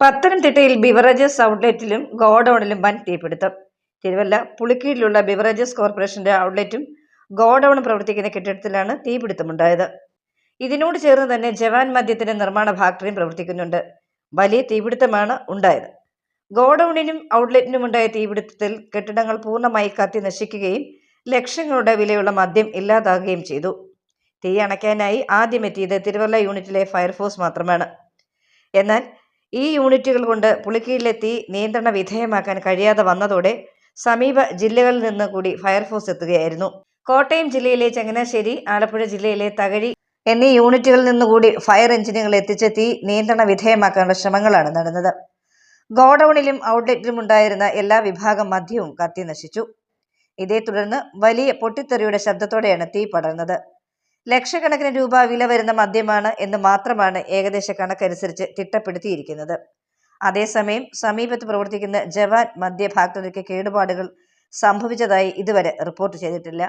പത്തനംതിട്ടയിൽ ബിവറേജസ് ഔട്ട്ലെറ്റിലും ഗോഡൌണിലും വൻ തീപിടുത്തം. തിരുവല്ല പുളിക്കീഴിലുള്ള ബിവറേജസ് കോർപ്പറേഷന്റെ ഔട്ട്ലെറ്റും ഗോഡൌണും പ്രവർത്തിക്കുന്ന കെട്ടിടത്തിലാണ് തീപിടുത്തമുണ്ടായത്. ഇതിനോട് ചേർന്ന് തന്നെ ജവാൻ മദ്യത്തിന്റെ നിർമ്മാണ ഫാക്ടറിയും പ്രവർത്തിക്കുന്നുണ്ട്. വലിയ തീപിടുത്തമാണ് ഉണ്ടായത്. ഗോഡൌണിനും ഔട്ട്ലെറ്റിനും ഉണ്ടായ തീപിടുത്തത്തിൽ കെട്ടിടങ്ങൾ പൂർണമായി കത്തി നശിക്കുകയും ലക്ഷങ്ങളുടെ വിലയുള്ള മദ്യം ഇല്ലാതാകുകയും ചെയ്തു. തീ അണയ്ക്കാനായി ആദ്യം എത്തിയത് തിരുവല്ല യൂണിറ്റിലെ ഫയർഫോഴ്സ് മാത്രമാണ്. എന്നാൽ ഈ യൂണിറ്റുകൾ കൊണ്ട് പുളിക്കീഴിലെ തീ നിയന്ത്രണ വിധേയമാക്കാൻ കഴിയാതെ വന്നതോടെ സമീപ ജില്ലകളിൽ നിന്ന് കൂടി ഫയർഫോഴ്സ് എത്തുകയായിരുന്നു. കോട്ടയം ജില്ലയിലെ ചങ്ങനാശ്ശേരി ആലപ്പുഴ ജില്ലയിലെ തകഴി എന്നീ യൂണിറ്റുകളിൽ നിന്നുകൂടി ഫയർ എഞ്ചിനുകൾ എത്തിച്ച് തീ നിയന്ത്രണ വിധേയമാക്കാനുള്ള ശ്രമങ്ങളാണ് നടന്നത്. ഗോഡൌണിലും ഔട്ട്ലെറ്റിലും ഉണ്ടായിരുന്ന എല്ലാ വിഭാഗം മദ്യവും കത്തി നശിച്ചു. ഇതേ തുടർന്ന് വലിയ പൊട്ടിത്തെറിയുടെ ശബ്ദത്തോടെയാണ് തീ പടർന്നത്. ലക്ഷക്കണക്കിന് രൂപ വില വരുന്ന മദ്യമാണ് എന്ന് മാത്രമാണ് ഏകദേശ കണക്കനുസരിച്ച് തിട്ടപ്പെടുത്തിയിരിക്കുന്നത്. അതേസമയം സമീപത്ത് പ്രവർത്തിക്കുന്ന ജവാൻ മദ്യ ഫാക്ടറിക്ക് കേടുപാടുകൾ സംഭവിച്ചതായി ഇതുവരെ റിപ്പോർട്ട് ചെയ്തിട്ടില്ല.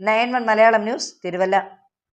Nine one Malayalam news Thiruvalla